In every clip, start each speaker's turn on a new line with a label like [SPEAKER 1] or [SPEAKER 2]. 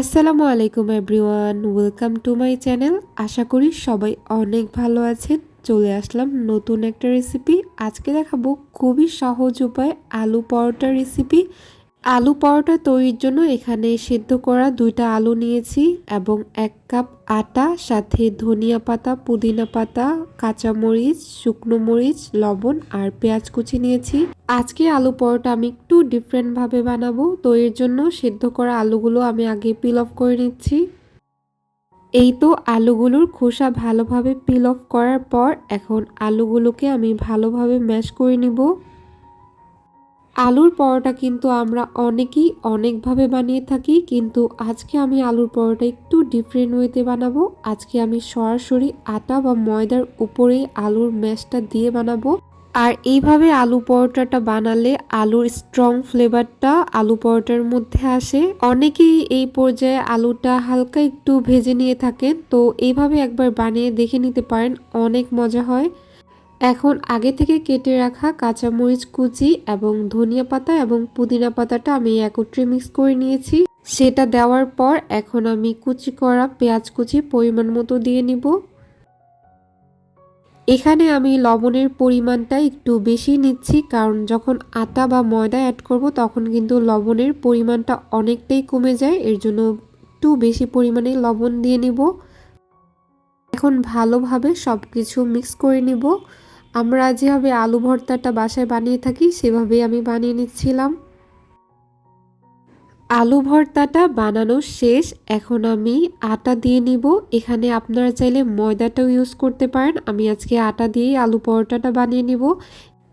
[SPEAKER 1] আসসালামু আলাইকুম everyone, welcome to my channel. আশা করি সবাই অনেক ভালো আছেন। চলে আসলাম নতুন একটা রেসিপি। আজকে দেখাবো খুবই সহজ উপায় আলু পরোটা রেসিপি। আলু পরোটা তৈরির জন্য এখানে সিদ্ধ করা দুইটা আলু নিয়েছি এবং এক কাপ আটা, সাথে ধনিয়া পাতা, পুদিনা পাতা, কাঁচামরিচ, শুকনো মরিচ, লবণ আর পেঁয়াজ কুচি নিয়েছি। আজকে আলু পরোটা আমি একটু ডিফারেন্টভাবে বানাবো। তো এর জন্য সিদ্ধ করা আলুগুলো আমি আগে পিল অফ করে নিচ্ছি। এই তো আলুগুলোর খোসা ভালোভাবে পিল অফ করার পর এখন আলুগুলোকে আমি ভালোভাবে ম্যাশ করে নিব। আলুর পরোটা কিন্তু আমরা অনেকেই অনেকভাবে বানিয়ে থাকি, কিন্তু আজকে আমি আলুর পরোটা একটু ডিফারেন্ট ওয়েতে বানাবো। আজকে আমি সরাসরি আটা বা ময়দার উপরেই আলুর ম্যাশটা দিয়ে বানাবো। আর এইভাবে আলু পরোটাটা বানালে আলুর স্ট্রং ফ্লেভারটা আলু পরোটার মধ্যে আসে। অনেকেই এই পর্যায়ে আলুটা হালকা একটু ভেজে নিয়ে থাকেন, তো এইভাবে একবার বানিয়ে দেখে নিতে পারেন, অনেক মজা হয়। এখন আগে থেকে কেটে রাখা কাঁচামরিচ কুচি এবং ধনিয়া পাতা এবং পুদিনা পাতাটা আমি একত্রে মিক্স করে নিয়েছি। সেটা দেওয়ার পর এখন আমি কুচি করা পেঁয়াজ কুচি পরিমাণ মতো দিয়ে নিব। এখানে আমি লবণের পরিমাণটা একটু বেশি নিচ্ছি কারণ যখন আটা বা ময়দা অ্যাড করব তখন কিন্তু লবণের পরিমাণটা অনেকটাই কমে যায়, এর জন্য একটু বেশি পরিমাণে লবণ দিয়ে নিব। এখন ভালোভাবে সব কিছু মিক্স করে নিব। আমরা যেভাবে আলু ভর্তাটা বাসায় বানিয়ে থাকি, সেভাবেই আমি বানিয়ে নিচ্ছিলাম। আলু ভর্তাটা বানানো শেষ, এখন আমি আটা দিয়ে নিব। এখানে আপনারা চাইলে ময়দাটাও ইউজ করতে পারেন। আমি আজকে আটা দিয়েই আলু পরোটাটা বানিয়ে নিব।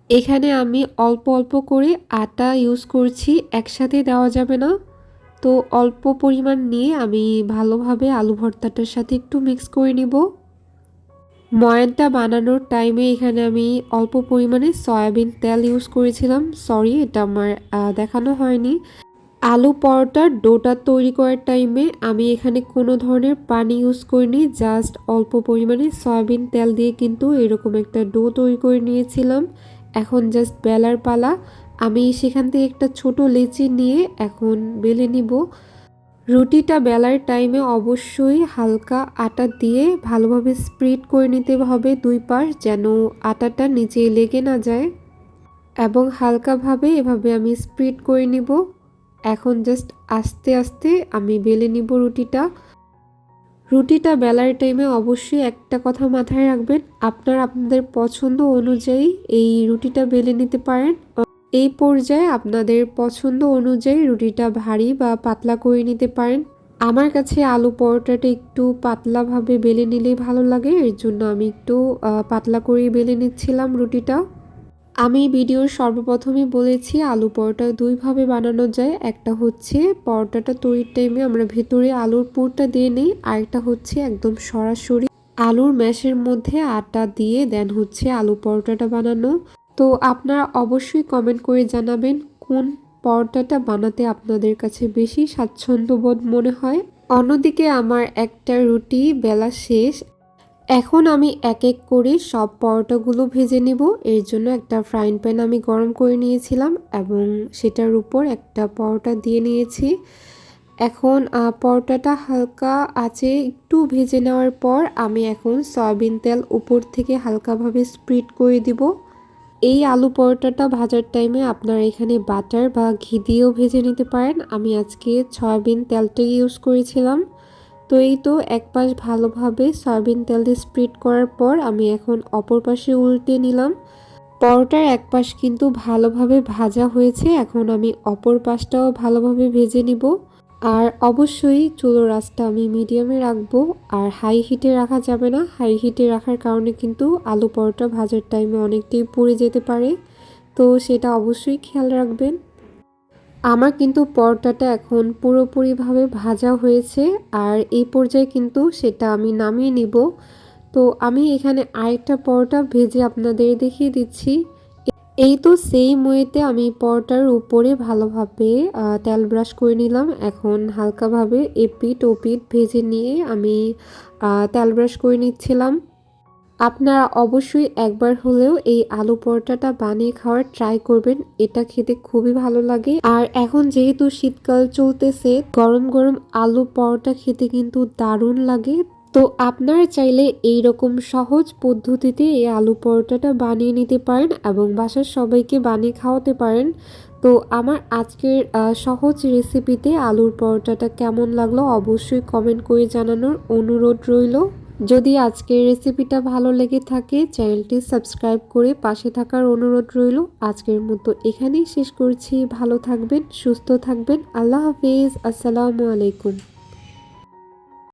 [SPEAKER 1] এখানে আমি অল্প অল্প করে আটা ইউজ করছি, একসাথে দেওয়া যাবে না। তো অল্প পরিমাণ নিয়ে আমি ভালোভাবে আলু ভর্তাটার সাথে একটু মিক্স করে নিব। ময়ানটা বানানোর টাইমে এখানে আমি অল্প পরিমাণে সয়াবিন তেল ইউজ করেছিলাম। সরি এটা আমার দেখানো হয়নি। আলু পরোটার ডোটা তৈরি করার টাইমে আমি এখানে কোনো ধরনের পানি ইউজ করিনি। জাস্ট অল্প পরিমাণে সয়াবিন তেল দিয়ে কিন্তু এরকম একটা ডো তৈরি করে নিয়েছিলাম। এখন জাস্ট বেলার পালা। আমি সেখান থেকে একটা ছোট লেচি নিয়ে এখন বেলে নিব। রুটিটা বেলার টাইমে অবশ্যই হালকা আটা দিয়ে ভালোভাবে স্প্রেড করে নিতে হবে দুই পাশ, যেন আটাটা নিচে লেগে না যায়। এবং হালকাভাবে এভাবে আমি স্প্রেড করে নিব। এখন জাস্ট আস্তে আস্তে আমি বেলে নিব রুটিটা। রুটিটা বেলার টাইমে অবশ্যই একটা কথা মাথায় রাখবেন, আপনার আপনাদের পছন্দ অনুযায়ী এই রুটিটা বেলে নিতে পারেন। এই পর্যায়ে আপনাদের পছন্দ অনুযায়ী রুটিটা ভারী বা পাতলা করে নিতে পারেন। আমার কাছে আলু পরোটাটা একটু পাতলাভাবে বেলে নিলেই ভালো লাগে। এর জন্য আমি একটু পাতলা করে বেলে নিচ্ছিলাম রুটিটা। আমি ভিডিওর সর্বপ্রথমে বলেছি আলু পরোটা দুইভাবে বানানো যায়। একটা হচ্ছে পরোটাটা তৈরির টাইমে আমরা ভেতরে আলুর পুরটা দিয়ে নিই। আরেকটা হচ্ছে একদম সরাসরি আলুর ম্যাশের মধ্যে আটা দিয়ে দেন হচ্ছে আলু পরোটাটা বানানো। তো আপনারা অবশ্যই কমেন্ট করে জানাবেন কোন পরোটাটা বানাতে আপনাদের কাছে বেশি স্বাচ্ছন্দ্যবোধ মনে হয়। অন্যদিকে আমার একটা রুটি বেলা শেষ। এখন আমি এক এক করে সব পরোটাগুলো ভেজে নিব। এর জন্য একটা ফ্রাইং প্যান আমি গরম করে নিয়েছিলাম এবং সেটার উপর একটা পরোটা দিয়ে নিয়েছি। এখন পরোটাটা হালকা আছে একটু ভেজে নেওয়ার পর আমি এখন সয়াবিন তেল উপর থেকে হালকাভাবে স্প্রিড করে দিব। এই আলু পরোটাটা ভাজার টাইমে আপনারা এখানে বাটার বা ঘি দিয়েও ভেজে নিতে পারেন। আমি আজকে সয়াবিন তেলটাই ইউজ করেছিলাম। তো এই তো এক পাশ ভালোভাবে সয়াবিন তেল দিয়ে স্প্রিড করার পর আমি এখন অপর পাশে উল্টে নিলাম। পরোটার এক পাশ কিন্তু ভালোভাবে ভাজা হয়েছে। এখন আমি অপর পাশটাও ভালোভাবে ভেজে নিব। আর অবশ্যই চুলোর রাসটা আমি মিডিয়ামে রাখব, আর হাই হিটে রাখা যাবে না। হাই হিটে রাখার কারণে কিন্তু আলু পরোটা ভাজার টাইমে অনেকটাই পুড়ে যেতে পারে। তো সেটা অবশ্যই খেয়াল রাখবেন। আমার কিন্তু পরোটাটা এখন পুরোপুরিভাবে ভাজা হয়েছে, আর এই পর্যায়ে কিন্তু সেটা আমি নামিয়ে নিব। তো আমি এখানে আরেকটা পরোটা ভেজে আপনাদের দেখিয়ে দিচ্ছি। এই তো সেই ওয়েতে আমি পরোটার উপরে ভালোভাবে তেল ব্রাশ করে নিলাম। এখন হালকাভাবে এপিট ওপিট ভেজে নিয়ে আমি তেল ব্রাশ করে নিচ্ছিলাম। আপনারা অবশ্যই একবার হলেও এই আলু পরোটাটা বানিয়ে খাওয়ার ট্রাই করবেন। এটা খেতে খুবই ভালো লাগে। আর এখন যেহেতু শীতকাল চলতেছে, গরম গরম আলু পরোটা খেতে কিন্তু দারুণ লাগে। তো আপনারা চাইলে এই রকম সহজ পদ্ধতিতে এই আলু পরোটাটা বানিয়ে নিতে পারেন এবং বাসার সবাইকে বানিয়ে খাওয়াতে পারেন। তো আমার আজকের সহজ রেসিপিতে আলুর পরোটাটা কেমন লাগল অবশ্যই কমেন্ট করে জানানোর অনুরোধ রইল। যদি আজকের রেসিপিটা ভালো লেগে থাকে, চ্যানেলটি সাবস্ক্রাইব করে পাশে থাকার অনুরোধ রইল। আজকের মতো এখানেই শেষ করছি। ভালো থাকবেন, সুস্থ থাকবেন। আল্লাহ হাফিজ। আসসালামু আলাইকুম।